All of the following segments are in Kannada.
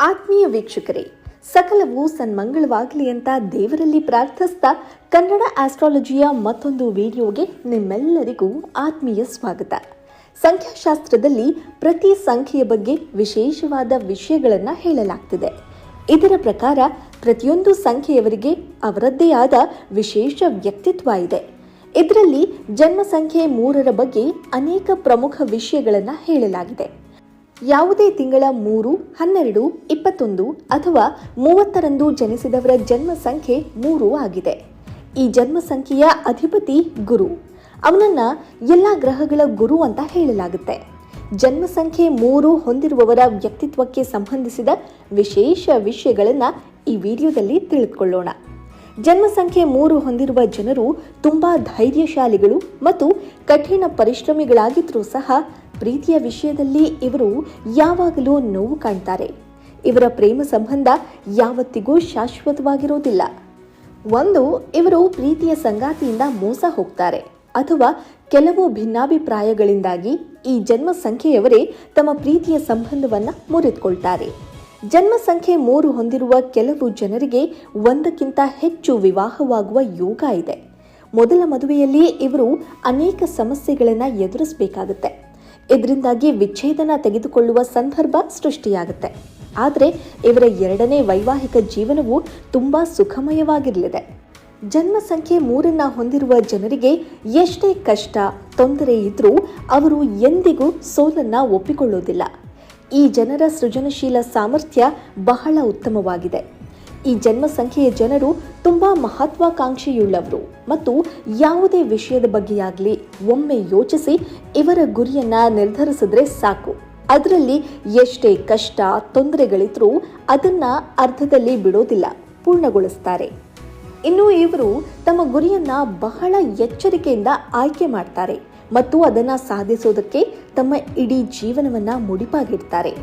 ಆತ್ಮೀಯ ವೀಕ್ಷಕರೇ, ಸಕಲವು ಸನ್ಮಂಗಳವಾಗಲಿ ಅಂತ ದೇವರಲ್ಲಿ ಪ್ರಾರ್ಥಿಸ್ತಾ ಕನ್ನಡ ಆಸ್ಟ್ರಾಲಜಿಯ ಮತ್ತೊಂದು ವಿಡಿಯೋಗೆ ನಿಮ್ಮೆಲ್ಲರಿಗೂ ಆತ್ಮೀಯ ಸ್ವಾಗತ. ಸಂಖ್ಯಾಶಾಸ್ತ್ರದಲ್ಲಿ ಪ್ರತಿ ಸಂಖ್ಯೆಯ ಬಗ್ಗೆ ವಿಶೇಷವಾದ ವಿಷಯಗಳನ್ನು ಹೇಳಲಾಗ್ತಿದೆ. ಇದರ ಪ್ರಕಾರ ಪ್ರತಿಯೊಂದು ಸಂಖ್ಯೆಯವರಿಗೆ ಅವರದ್ದೇ ಆದ ವಿಶೇಷ ವ್ಯಕ್ತಿತ್ವ ಇದೆ. ಇದರಲ್ಲಿ ಜನ್ಮ ಸಂಖ್ಯೆ ಮೂರರ ಬಗ್ಗೆ ಅನೇಕ ಪ್ರಮುಖ ವಿಷಯಗಳನ್ನು ಹೇಳಲಾಗಿದೆ. ಯಾವುದೇ ತಿಂಗಳ ಮೂರು, ಹನ್ನೆರಡು, ಇಪ್ಪತ್ತೊಂದು ಅಥವಾ ಮೂವತ್ತರಂದು ಜನಿಸಿದವರ ಜನ್ಮ ಸಂಖ್ಯೆ ಮೂರು ಆಗಿದೆ. ಈ ಜನ್ಮ ಸಂಖ್ಯೆಯ ಅಧಿಪತಿ ಗುರು. ಅವನನ್ನ ಎಲ್ಲ ಗ್ರಹಗಳ ಗುರು ಅಂತ ಹೇಳಲಾಗುತ್ತೆ. ಜನ್ಮ ಸಂಖ್ಯೆ ಮೂರು ಹೊಂದಿರುವವರ ವ್ಯಕ್ತಿತ್ವಕ್ಕೆ ಸಂಬಂಧಿಸಿದ ವಿಶೇಷ ವಿಷಯಗಳನ್ನು ಈ ವಿಡಿಯೋದಲ್ಲಿ ತಿಳಿದುಕೊಳ್ಳೋಣ. ಜನ್ಮ ಸಂಖ್ಯೆ ಮೂರು ಹೊಂದಿರುವ ಜನರು ತುಂಬಾ ಧೈರ್ಯಶಾಲಿಗಳು ಮತ್ತು ಕಠಿಣ ಪರಿಶ್ರಮಿಗಳಾಗಿದ್ದರೂ ಸಹ ಪ್ರೀತಿಯ ವಿಷಯದಲ್ಲಿ ಇವರು ಯಾವಾಗಲೂ ನೋವು ಕಾಣ್ತಾರೆ. ಇವರ ಪ್ರೇಮ ಸಂಬಂಧ ಯಾವತ್ತಿಗೂ ಶಾಶ್ವತವಾಗಿರೋದಿಲ್ಲ ಒಂದು, ಇವರು ಪ್ರೀತಿಯ ಸಂಗಾತಿಯಿಂದ ಮೋಸ ಹೋಗ್ತಾರೆ. ಅಥವಾ ಕೆಲವು ಭಿನ್ನಾಭಿಪ್ರಾಯಗಳಿಂದಾಗಿ ಈ ಜನ್ಮ ಸಂಖ್ಯೆಯವರೇ ತಮ್ಮ ಪ್ರೀತಿಯ ಸಂಬಂಧವನ್ನು ಮುರಿದುಕೊಳ್ತಾರೆ. ಜನ್ಮ ಸಂಖ್ಯೆ ಮೂರು ಹೊಂದಿರುವ ಕೆಲವು ಜನರಿಗೆ ಒಂದಕ್ಕಿಂತ ಹೆಚ್ಚು ವಿವಾಹವಾಗುವ ಯೋಗ ಇದೆ. ಮೊದಲ ಮದುವೆಯಲ್ಲಿ ಇವರು ಅನೇಕ ಸಮಸ್ಯೆಗಳನ್ನು ಎದುರಿಸಬೇಕಾಗುತ್ತೆ. ಇದರಿಂದಾಗಿ ವಿಚ್ಛೇದನ ತೆಗೆದುಕೊಳ್ಳುವ ಸಂದರ್ಭ ಸೃಷ್ಟಿಯಾಗುತ್ತೆ. ಆದರೆ ಇವರ ಎರಡನೇ ವೈವಾಹಿಕ ಜೀವನವು ತುಂಬ ಸುಖಮಯವಾಗಿರಲಿದೆ. ಜನ್ಮ ಸಂಖ್ಯೆ ಮೂರನ್ನ ಹೊಂದಿರುವ ಜನರಿಗೆ ಎಷ್ಟೇ ಕಷ್ಟ, ತೊಂದರೆ ಇದ್ದರೂ ಅವರು ಎಂದಿಗೂ ಸೋಲನ್ನ ಒಪ್ಪಿಕೊಳ್ಳೋದಿಲ್ಲ. ಈ ಜನರ ಸೃಜನಶೀಲ ಸಾಮರ್ಥ್ಯ ಬಹಳ ಉತ್ತಮವಾಗಿದೆ. ಈ ಜನ್ಮ ಸಂಖ್ಯೆಯ ಜನರು ತುಂಬಾ ಮಹತ್ವಾಕಾಂಕ್ಷೆಯುಳ್ಳವರು ಮತ್ತು ಯಾವುದೇ ವಿಷಯದ ಬಗ್ಗೆಯಾಗಲಿ ಒಮ್ಮೆ ಯೋಚಿಸಿ ಇವರ ಗುರಿಯನ್ನ ನಿರ್ಧರಿಸಿದ್ರೆ ಸಾಕು. ಅದರಲ್ಲಿ ಎಷ್ಟೇ ಕಷ್ಟ, ತೊಂದರೆಗಳಿದ್ರೂ ಅದನ್ನ ಅರ್ಧದಲ್ಲಿ ಬಿಡೋದಿಲ್ಲ, ಪೂರ್ಣಗೊಳಿಸ್ತಾರೆ. ಇನ್ನು ಇವರು ತಮ್ಮ ಗುರಿಯನ್ನ ಬಹಳ ಎಚ್ಚರಿಕೆಯಿಂದ ಆಯ್ಕೆ ಮಾಡ್ತಾರೆ ಮತ್ತು ಅದನ್ನ ಸಾಧಿಸೋದಕ್ಕೆ ತಮ್ಮ ಇಡೀ ಜೀವನವನ್ನ ಮುಡಿಪಾಗಿಡ್ತಾರೆ.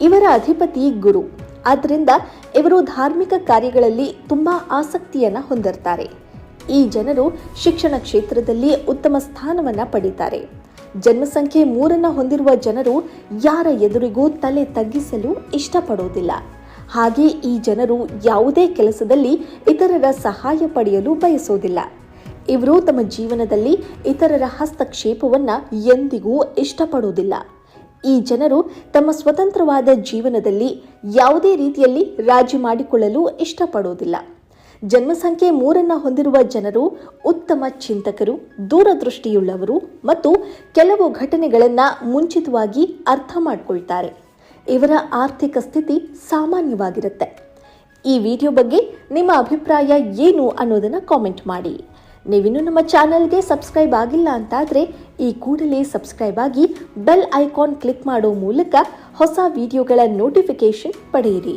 ಇವರ ಅಧಿಪತಿ ಗುರು ಆದ್ದರಿಂದ ಇವರು ಧಾರ್ಮಿಕ ಕಾರ್ಯಗಳಲ್ಲಿ ತುಂಬ ಆಸಕ್ತಿಯನ್ನು ಹೊಂದಿರ್ತಾರೆ. ಈ ಜನರು ಶಿಕ್ಷಣ ಕ್ಷೇತ್ರದಲ್ಲಿ ಉತ್ತಮ ಸ್ಥಾನವನ್ನು ಪಡೀತಾರೆ. ಜನ್ಮಸಂಖ್ಯೆ ಮೂರನ್ನು ಹೊಂದಿರುವ ಜನರು ಯಾರ ಎದುರಿಗೂ ತಲೆ ತಗ್ಗಿಸಲು ಇಷ್ಟಪಡೋದಿಲ್ಲ. ಹಾಗೆ ಈ ಜನರು ಯಾವುದೇ ಕೆಲಸದಲ್ಲಿ ಇತರರ ಸಹಾಯ ಪಡೆಯಲು ಬಯಸೋದಿಲ್ಲ. ಇವರು ತಮ್ಮ ಜೀವನದಲ್ಲಿ ಇತರರ ಹಸ್ತಕ್ಷೇಪವನ್ನು ಎಂದಿಗೂ ಇಷ್ಟಪಡುವುದಿಲ್ಲ ಈ ಜನರು ತಮ್ಮ ಸ್ವತಂತ್ರವಾದ ಜೀವನದಲ್ಲಿ ಯಾವುದೇ ರೀತಿಯಲ್ಲಿ ರಾಜಿ ಮಾಡಿಕೊಳ್ಳಲು ಇಷ್ಟಪಡುವುದಿಲ್ಲ. ಜನ್ಮಸಂಖ್ಯೆ ಮೂರನ್ನು ಹೊಂದಿರುವ ಜನರು ಉತ್ತಮ ಚಿಂತಕರು, ದೂರದೃಷ್ಟಿಯುಳ್ಳವರು ಮತ್ತು ಕೆಲವು ಘಟನೆಗಳನ್ನು ಮುಂಚಿತವಾಗಿ ಅರ್ಥ ಮಾಡಿಕೊಳ್ತಾರೆ. ಇವರ ಆರ್ಥಿಕ ಸ್ಥಿತಿ ಸಾಮಾನ್ಯವಾಗಿರುತ್ತೆ. ಈ ವಿಡಿಯೋ ಬಗ್ಗೆ ನಿಮ್ಮ ಅಭಿಪ್ರಾಯ ಏನು ಅನ್ನೋದನ್ನು ಕಾಮೆಂಟ್ ಮಾಡಿ. ನೀವಿನ್ನೂ ನಮ್ಮ ಚಾನಲ್ಗೆ ಸಬ್ಸ್ಕ್ರೈಬ್ ಆಗಿಲ್ಲ ಅಂತಾದರೆ ಈ ಕೂಡಲೇ ಸಬ್ಸ್ಕ್ರೈಬ್ ಆಗಿ ಬೆಲ್ ಐಕಾನ್ ಕ್ಲಿಕ್ ಮಾಡೋ ಮೂಲಕ ಹೊಸ ವಿಡಿಯೋಗಳ ನೋಟಿಫಿಕೇಶನ್ ಪಡೆಯಿರಿ.